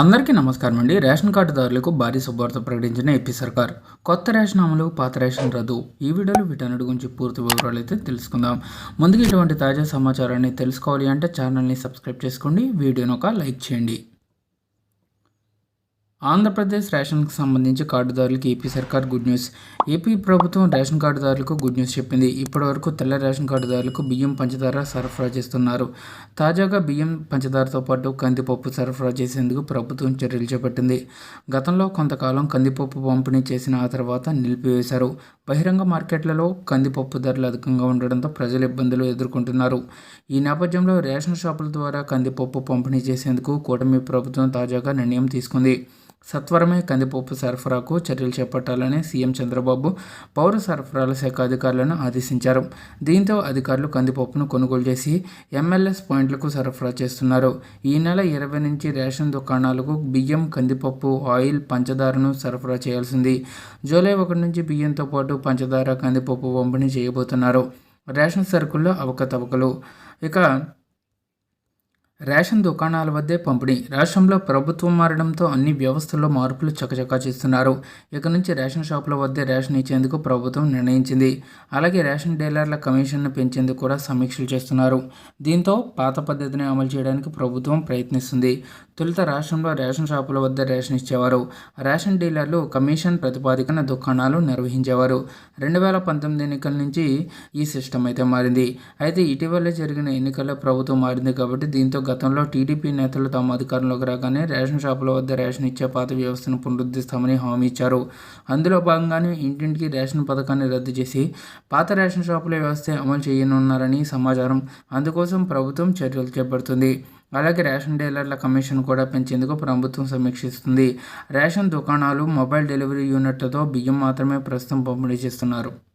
అందరికీ నమస్కారం అండి. రేషన్ కార్డుదారులకు భారీ శుభార్త ప్రకటించిన ఏపీ సర్కార్. కొత్త రేషన్ అమలు పాత రేషన్ రద్దు ఈ వీడియోలో వీటన్నిటి గురించి పూర్తి వివరాలు అయితే తెలుసుకుందాం. ముందుగా ఇటువంటి తాజా సమాచారాన్ని తెలుసుకోవాలి అంటే ఛానల్ని సబ్స్క్రైబ్ చేసుకోండి. వీడియోను ఒక లైక్ చేయండి. ఆంధ్రప్రదేశ్ రేషన్కి సంబంధించి కార్డుదారులకు ఏపీ సర్కార్ గుడ్ న్యూస్. ఏపీ ప్రభుత్వం రేషన్ కార్డుదారులకు గుడ్ న్యూస్ చెప్పింది. ఇప్పటివరకు తెల్ల రేషన్ కార్డుదారులకు బియ్యం పంచదార సరఫరా చేస్తున్నారు. తాజాగా బియ్యం పంచదారతో పాటు కందిపప్పు సరఫరా చేసేందుకు ప్రభుత్వం చర్యలు చేపట్టింది. గతంలో కొంతకాలం కందిపప్పు పంపిణీ చేసిన ఆ తర్వాత నిలిపివేశారు. బహిరంగ మార్కెట్లలో కందిపప్పు ధరలు అధికంగా ఉండడంతో ప్రజలు ఇబ్బందులు ఎదుర్కొంటున్నారు. ఈ నేపథ్యంలో రేషన్ షాపుల ద్వారా కందిపప్పు పంపిణీ చేసేందుకు కూటమి ప్రభుత్వం తాజాగా నిర్ణయం తీసుకుంది. సత్వరమే కందిపప్పు సరఫరాకు చర్యలు చేపట్టాలని సీఎం చంద్రబాబు పౌర సరఫరాల శాఖ అధికారులను ఆదేశించారు. దీంతో అధికారులు కందిపప్పును కొనుగోలు చేసి ఎంఎల్ఎస్ పాయింట్లకు సరఫరా చేస్తున్నారు. ఈ నెల ఇరవై నుంచి రేషన్ దుకాణాలకు బియ్యం కందిపప్పు ఆయిల్ పంచదారను సరఫరా చేయాల్సింది. జూలై ఒకటి నుంచి బియ్యంతో పాటు పంచదార కందిపప్పు పంపిణీ చేయబోతున్నారు. రేషన్ సరుకుల్లో అవకతవకలు. ఇక రేషన్ దుకాణాల వద్దే పంపిణీ. రాష్ట్రంలో ప్రభుత్వం మారడంతో అన్ని వ్యవస్థల్లో మార్పులు చకచకా చేస్తున్నారు. ఇక నుంచి రేషన్ షాపుల వద్దే రేషన్ ఇచ్చేందుకు ప్రభుత్వం నిర్ణయించింది. అలాగే రేషన్ డీలర్ల కమిషన్ను పెంచేందుకు కూడా సమీక్షలు చేస్తున్నారు. దీంతో పాత పద్ధతిని అమలు చేయడానికి ప్రభుత్వం ప్రయత్నిస్తుంది. తొలుత రాష్ట్రంలో రేషన్ షాపుల వద్ద రేషన్ ఇచ్చేవారు. రేషన్ డీలర్లు కమిషన్ ప్రతిపాదికన దుకాణాలు నిర్వహించేవారు. రెండు వేల పంతొమ్మిది ఎన్నికల నుంచి ఈ సిస్టమ్ అయితే మారింది. అయితే ఇటీవలే జరిగిన ఎన్నికల్లో ప్రభుత్వం మారింది కాబట్టి దీంతో గతంలో టీడీపీ నేతలు తమ అధికారంలోకి రాగానే రేషన్ షాపుల వద్ద రేషన్ ఇచ్చే పాత వ్యవస్థను పునరుద్ధరిస్తామని హామీ ఇచ్చారు. అందులో భాగంగానే ఇంటింటికి రేషన్ పథకాన్ని రద్దు చేసి పాత రేషన్ షాపుల వ్యవస్థ అమలు చేయనున్నారని సమాచారం అందుకోసం ప్రభుత్వం చర్యలు చేపడుతుంది. అలాగే రేషన్ డీలర్ల కమిషన్ కూడా పెంచేందుకు ప్రభుత్వం సమీక్షిస్తుంది. రేషన్ దుకాణాలు మొబైల్ డెలివరీ యూనిట్లతో బియ్యం మాత్రమే ప్రస్తుతం పంపిణీ చేస్తున్నారు.